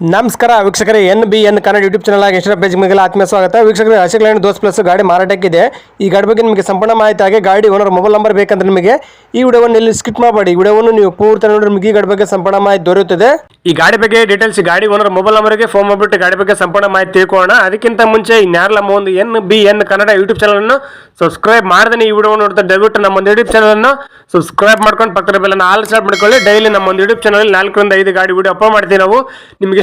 ನಮಸ್ಕಾರ ವೀಕ್ಷಕರೇ, N B N Kannada YouTube channel ಆಗಿ ಎಷ್ಟರ ಪೇಜ್ ಮೇಲೆ ಆತ್ಮೀಯ ಸ್ವಾಗತ. ವೀಕ್ಷಕರೇ, ಅಶೋಕ್ ದೋಸ್ ಪ್ಲಸ್ ಗಾಡಿ ಮಾರಾಟಕ್ಕಿದೆ. ಈ ಗಾಡಿ ಬಗ್ಗೆ ನಿಮಗೆ ಸಂಪೂರ್ಣ ಮಾಹಿತಿ ಹಾಗೆ ಗಾಡಿ ಓನರ್ ಮೊಬೈಲ್ ನಂಬರ್ ಬೇಕಂದ್ರೆ ನಿಮಗೆ ಈ ವಿಡಿಯೋವನ್ನು ಇಲ್ಲಿ ಸ್ಕಿಪ್ ಮಾಡಬೇಡಿ. ಈ ವಿಡಿಯೋವನ್ನು ನೀವು ಪೂರ್ತಿ ನೋಡಿ ನಿಮಗೆ ಈ ಗಾಡಿ ಬಗ್ಗೆ ಸಂಪೂರ್ಣ ಮಾಹಿತಿ ದೊರೆಯುತ್ತದೆ. ಈ ಗಾಡಿ ಬಗ್ಗೆ ಡೀಟೇಲ್ಸ್ ಗಾಡಿ ಓನರ್ ಮೊಬೈಲ್ ನಂಬರ್ಗೆ ಫೋನ್ ಮಾಡಿಬಿಟ್ಟು ಗಾಡಿ ಬಗ್ಗೆ ಸಂಪೂರ್ಣ ಮಾಹಿತಿ ತಿಳ್ಕೊಳ್ಳೋಣ. ಅದಕ್ಕಿಂತ ಮುಂಚೆ ಇನ್ಯಾರಲ್ಲ ನಮ್ಮ ಒಂದು N B N Kannada YouTube channel ಅನ್ನು ಸಬ್ಸ್ಕ್ರೈಬ್ ಮಾಡ್ದೇ ಈ ವಿಡಿಯೋ ನೋಡ್ತಾ ದಯವಿಟ್ಟು ನಮ್ಮ ಒಂದು ಯೂಟ್ಯೂಬ್ ಚಾನಲ್ ಅನ್ನು ಸಬ್ಸ್ಕ್ರೈಬ್ ಮಾಡ್ಕೊಂಡು ಪಕ್ಕದ ಬೆಲ್ಲನ್ನು ಆಲ್ ಸ್ಟಾರ್ಟ್ ಮಾಡ್ಕೊಳ್ಳಿ. ಡೈಲಿ ನಮ್ಮ ಒಂದು ಯೂಟ್ಯೂಬ್ ಚಾನಲ್ ನಾಲ್ಕರಿಂದ ಐದು ಗಾಡಿ ವಿಡಿಯೋ ಅಪ್ಲೋಡ್ ಮಾಡ್ತೀವಿ ನಾವು. ನಿಮ್ಗೆ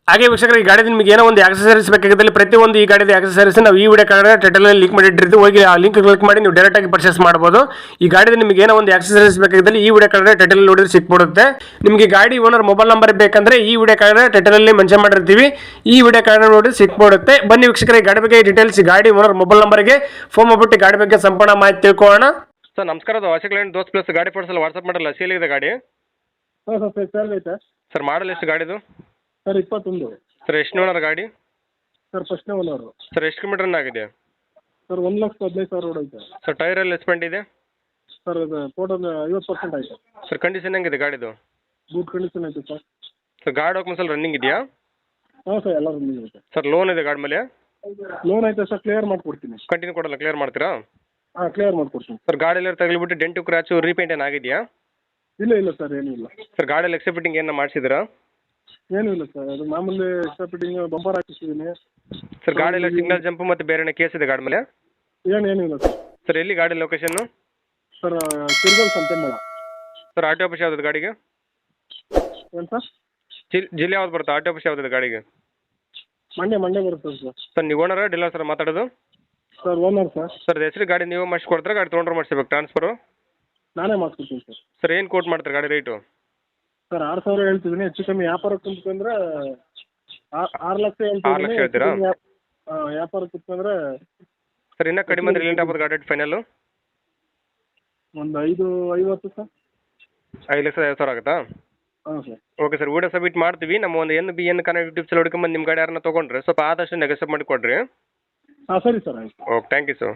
ಹಾಗೆ ವೀಕ್ಷಕರು ಈ ಗಾಡಿ ನಿಮಗೆ ಏನೋ ಒಂದು ಆಕ್ಸಸರೀಸ್ ಬೇಕಾಗಿದ್ದಲ್ಲಿ ಪ್ರತಿಯೊಂದು ಈ ಗಾಡಿದ ಆಕ್ಸಸರೀಸ್ ನಾವು ಈ ವಿಡಿಯೋ ಕಾರ್ಡ್ ಟೈಟಲ್ ಲಿಂಕ್ ಮಾಡಿಟ್ಟಿರ್ತೀವಿ. ಹೋಗಿ ಆ ಲಿಂಕ್ ಕ್ಲಿಕ್ ಮಾಡಿ ನೀವು ಡೈರೆಕ್ಟ್ ಆಗಿ ಪರ್ಚೇಸ್ ಮಾಡಬಹುದು ಈ ಗಾಡಿದ ನಿಮಗೆ ಏನೋ ಒಂದು ಆಕ್ಸಸರೀಸ್ ಬೇಕಾಗಿದ್ದಲ್ಲಿ ಈ ವಿಡಿಯೋ ಕಾರ್ಡ್ ಟೈಟಲ್ ನೋಡಿದ್ರೆ ಸಿಕ್ಬಿಡುತ್ತೆ. ನಿಮಗೆ ಗಾಡಿ ಓನರ್ ಮೊಬೈಲ್ ನಂಬರ್ ಬೇಕಂದ್ರೆ ಈ ವಿಡಿಯೋ ಕಾರ್ಡ್ ಟೈಟಲ್ ಅಲ್ಲಿ ಮೆನ್ಷನ್ ಮಾಡಿರ್ತೀವಿ. ಈ ವಿಡಿಯೋ ಕಾರ್ಡ್ ನೋಡಿ ಸಿಕ್ಬಿಡುತ್ತೆ. ಬನ್ನಿ ವೀಕ್ಷಕರ ಈ ಗಾಡಿ ಬಗ್ಗೆ ಡೀಟೇಲ್ಸ್ ಗಾಡಿ ಓನರ್ ಮೊಬೈಲ್ ನಂಬರ್ಗೆ ಫೋನ್ ಮಾಡ್ಬಿಟ್ಟು ಗಾಡಿ ಬಗ್ಗೆ ಸಂಪೂರ್ಣ ಮಾಹಿತಿ ತಿಳ್ಕೊಳ್ಳೋಣ. ಸರ್ ನಮಸ್ಕಾರ ಅದು ದೋಸ್ತ ಲೈನ್ ದೋಸ್ ಪ್ಲಸ್ ಗಾಡಿ ಪಡಿಸಲು ವಾಟ್ಸಪ್ ಮಾಡಲ್ಲ ಗಾಡಿ? ಸರ್ ಸರ್ ಐತೆ ಸರ್ ಮಾಡಲ್ ಎಷ್ಟು ಗಾಡಿದು? ಸರ್ ಇಪ್ಪತ್ತೊಂದು. ಸರ್ ಎಷ್ಟು ಓನರ್ ಗಾಡಿ? ಸರ್ ಫಸ್ಟ್ನೇ ಓನರು. ಸರ್ ಎಷ್ಟು ಕಿಲೋಮೀಟರ್ ಆಗಿದೆ? ಸರ್ ಒಂದು ಲಕ್ಷದ ಹದಿನೈದು ಸಾವಿರ ರೋಡ್ ಐತೆ ಸರ್ ಟೈರ್ ಎಲ್ಲ ಎಸ್ಪೆಂಟ್ ಇದೆ ಸರ್ ಅದು ಟೋಟಲ್ ಐವತ್ತು ಪರ್ಸೆಂಟ್ ಆಯಿತು. ಸರ್ ಕಂಡೀಷನ್ ಹೆಂಗಿದೆ ಗಾಡಿದು? ಗುಡ್ ಕಂಡೀಷನ್ ಐತೆ ಸರ್. ಸರ್ ಗಾಡಿ ಡಾಕ್ಯುಮೆಂಟ್ಸ್ ಎಲ್ಲ ರನ್ನಿಂಗ್ ಇದೆಯಾ? ಹಾಂ ಸರ್ ಎಲ್ಲ ರನ್ನಿಂಗ್ ಇದೆ. ಸರ್ ಲೋನ್ ಇದೆ ಗಾಡಿ ಮೇಲೆ? ಲೋನ್ ಐತೆ ಸರ್ ಕ್ಲಿಯರ್ ಮಾಡಿಕೊಡ್ತೀನಿ. ಕಂಟಿನ್ಯೂ ಕೊಡಲ್ಲ ಕ್ಲಿಯರ್ ಮಾಡ್ತೀರಾ? ಹಾಂ ಕ್ಲಿಯರ್ ಮಾಡಿಕೊಡ್ತೀನಿ. ಸರ್ ಗಾಡಿಯಲ್ಲಿ ತಗಲಿಬಿಟ್ಟು ಡೆಂಟು ಕ್ರಾಚು ರೀಪೇಂಟ್ ಏನಾಗಿದೆಯಾ ಇಲ್ಲ ಇಲ್ಲ ಸರ್ ಏನೂ ಇಲ್ಲ. ಸರ್ ಗಾಡಿಯಲ್ಲಿ ಎಕ್ಸೆಪ್ಟಿಂಗ್ ಏನು ಮಾಡಿಸಿದ್ರಾ ಏನೂ ಇಲ್ಲ ಸರ್. ಅದು ಮಾಮೂಲಿ ಎಕ್ಸ್ಟ್ರಾ ಫಿಟ್ಟಿಂಗ್ ಬಂಪರ್ ಹಾಕಿಸಿದ್ದೀನಿ ಸರ್ ಗಾಡಿಯಲ್ಲಿ ಸಿಗ್ನಲ್ ಜಂಪ್ ಮತ್ತೆ ಬೇರೆನೇ ಕೇಸ್ ಇದೆ ಗಾಡಿ ಮೇಲೆ? ಏನು ಏನೂ ಇಲ್ಲ ಸರ್. ಸರ್ ಎಲ್ಲಿ ಗಾಡಿ ಲೊಕೇಶನ್ ಸರ್ ತಿರ್ಗಲ್ ಸಂತೆಮಳ ಸರ್ ಆಟೋ ಆಫೀಸ್ ಯಾವ್ದು ಗಾಡಿಗೆ? ಏನು ಸರ್? ಜಿಲ್ ಜಿಲ್ಲೆ ಯಾವ್ದು ಬರುತ್ತೆ? ಆಟೋ ಆಫೀಸ್ ಯಾವ್ದು ಗಾಡಿಗೆ? ಮಂಡ್ಯ ಮಂಡ್ಯ ಬರುತ್ತೆ ಸರ್. ಸರ್ ನೀವು ಓನರ ಡೀಲರ್ ಸರ್ ಮಾತಾಡೋದು? Sir owner sir. ಸರ್ ಹೆಸರು ಗಾಡಿ ನೀವು ಮಾಡಿಸ್ಕೊಡ್ತಾರೆ? ಗಾಡಿ ತೊಗೊಂಡ್ರೆ ಮಾಡಿಸ್ಬೇಕು. ಟ್ರಾನ್ಸ್ಫರು? ನಾನೇ ಮಾಡಿಸ್ಕೊಡ್ತೀನಿ ಸರ್. ಸರ್ ಏನು ಕೋಟ್ ಮಾಡ್ತಾರೆ ಗಾಡಿ ರೇಟು ಸರ್ ಆರು ಸಾವಿರ ಹೇಳ್ತಿದ್ದೀನಿ. ಹೆಚ್ಚು ಕಮ್ಮಿ ವ್ಯಾಪಾರ ಕುಂತ್ಕೊಂಡ್ರೆ ಆರು ಲಕ್ಷ ಆರು ಲಕ್ಷ ಹೇಳ್ತೀರಾ? ಹಾಂ ವ್ಯಾಪಾರ ಕುತ್ಕೊಂಡ್ರೆ ಸರ್ ಇನ್ನ ಕಡಿಮೆ ಅಂದ್ರೆ ಎಲ್ಲಿಂದ ಆಗ್ಬೋದು ಗಾಡಿ ಫೈನಲ್ಲು ಒಂದು ಐದು ಐವತ್ತು ಸರ್. ಐದು ಲಕ್ಷ ಐವತ್ತು ಸಾವಿರ ಆಗುತ್ತಾ? ಹಾಂ ಸರ್. ಓಕೆ ಸರ್ ಊಟ ಸಬ್ಮಿಟ್ ಮಾಡ್ತೀವಿ. ನಮ್ಮ ಒಂದು N B N Kannada YouTube channel ಹುಡ್ಕೊಂಬಂದು ನಿಮ್ಮ ಗಾಡಿ ಯಾರನ್ನ ತೊಗೊಂಡ್ರೆ ಸ್ವಲ್ಪ ಆದಷ್ಟು ನೆಗೆಸಪ್ ಮಾಡಿ ಕೊಡ್ರಿ ಹಾಂ ಸರಿ ಸರ್ ಆಯ್ತು. Okay thank you sir